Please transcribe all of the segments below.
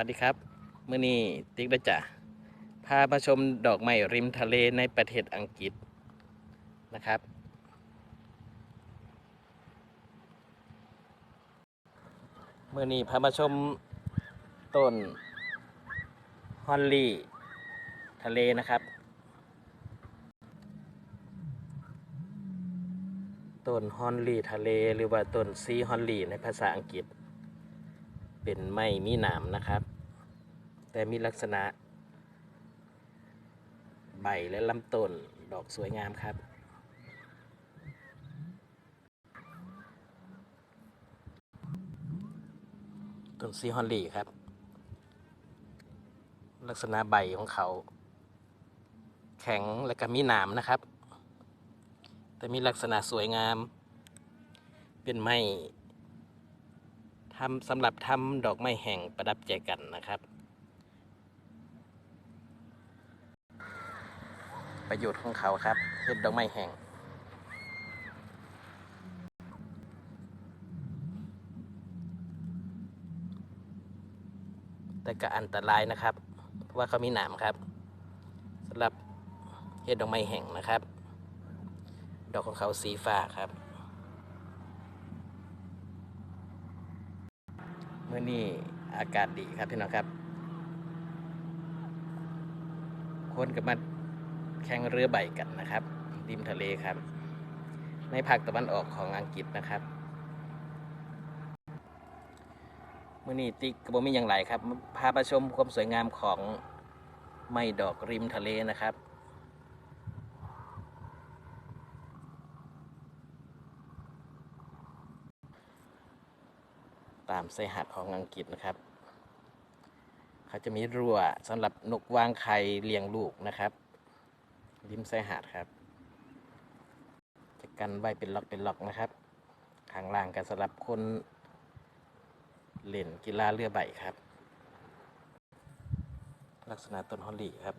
วัสดีครับเมื่อนี้ติ๊กได้จ้ะพามาชมดอกไม้ริมทะเลในประเทศอังกฤษนะครับ เมื่อนี้พามาชมต้นฮอนลี่ทะเลนะครับ ต้นฮอนลี่ทะเลหรือว่าต้นซีฮอนลี่ในภาษาอังกฤษ เป็นไม้มีหนามนะครับ แต่มีลักษณะ ใบและลำต้นดอกสวยงามครับ ต้นซีฮอนลี่ครับ ลักษณะใบของเขา แข็งและก็มีหนามนะครับ แต่มีลักษณะสวยงาม เป็นไม้ ทำสำหรับทำดอกไม้แห้งประดับแจกันนะครับ ประโยชน์ของเขาครับเห็ดดอกไม้แห้งแต่ก็อันตรายนะครับ เพราะว่าเขามีหนามครับสำหรับเห็ดดอกไม้แห้งนะครับ ดอกของเขาสีฟ้าครับ เมื่อนี้อากาศดีครับพี่น้องครับ คนกับมาแข่งเรือใบกันนะครับริมทะเลครับ ในภาคตะวันออกของอังกฤษนะครับเมื่อนี้ติ๊กกระบมีอย่างไรครับ พาไปชมความสวยงามของไม้ดอกริมทะเลนะครับ ตามชายหาดของอังกฤษนะครับ เขาจะมีรั้วสำหรับนกวางไข่เลี้ยงลูกนะครับ ริมชายหาดครับ จะกันไว้เป็นล็อกเป็นล็อกนะครับ ข้างล่างกันสำหรับคนเล่นกีฬาเรือใบครับ ลักษณะต้นฮอลลี่ครับ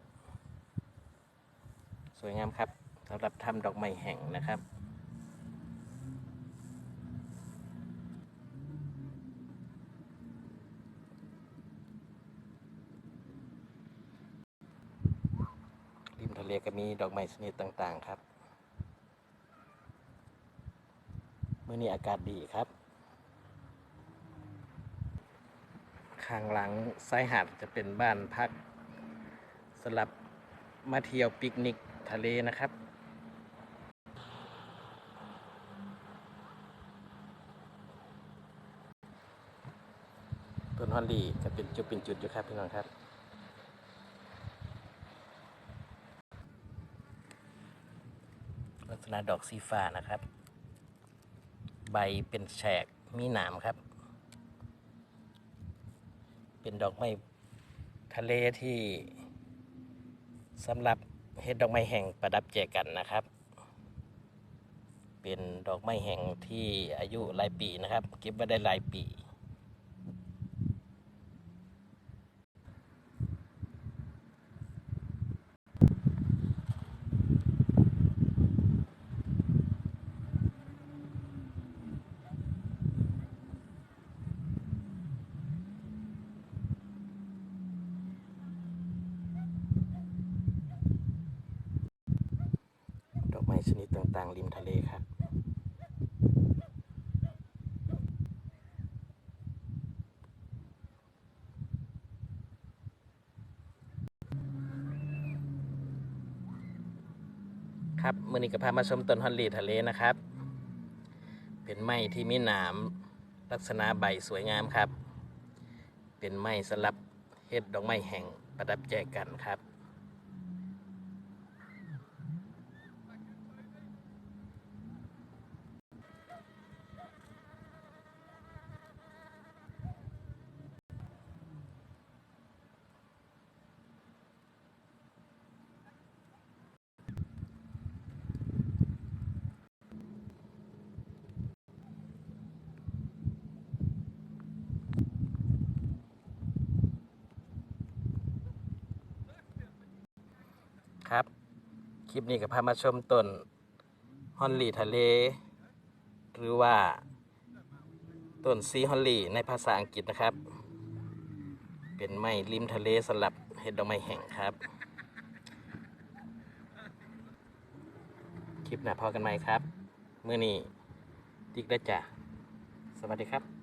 สวยงามครับสำหรับทำดอกไม้แห่งนะครับ ริมทะเลก็มีดอกไม้ชนิดต่างๆครับเมื่อนี้อากาศดีครับ ข้างหลังซ้ายหาดจะเป็นบ้านพักสำหรับมาเที่ยวปิกนิกทะเลนะครับต้นฮอลลี่จะเป็นจุดเป็นจุดอยู่ครับพี่น้องครับ ลักษณะดอกสีฟ้านะครับ ใบเป็นแฉกมีหนามครับ เป็นดอกไม้ทะเลที่สำหรับเฮ็ดดอกไม้แห่งประดับแจกันนะครับ เป็นดอกไม้แห่งที่อายุหลายปีนะครับ เก็บไว้ได้หลายปี ชนิดต่างๆ ริมทะเลครับครับมือนี้ก็พามาชมต้นฮอลลีทะเลนะครับ เป็นไม้ที่มีหนามลักษณะใบสวยงามครับ เป็นไม้สลับเฮ็ดดอกไม้แห่งประดับแจกันครับ ครับ คลิปนี้ก็พามาชมต้นฮอนลีทะเล หรือว่าต้นซีฮอนลีในภาษาอังกฤษนะครับ เป็นไม้ริมทะเลสลับเห็ดดอกไม้แห้งครับ คลิปหน้าพอกันไหมครับ เมื่อนี้ติ๊กได้จ้ะสวัสดีครับ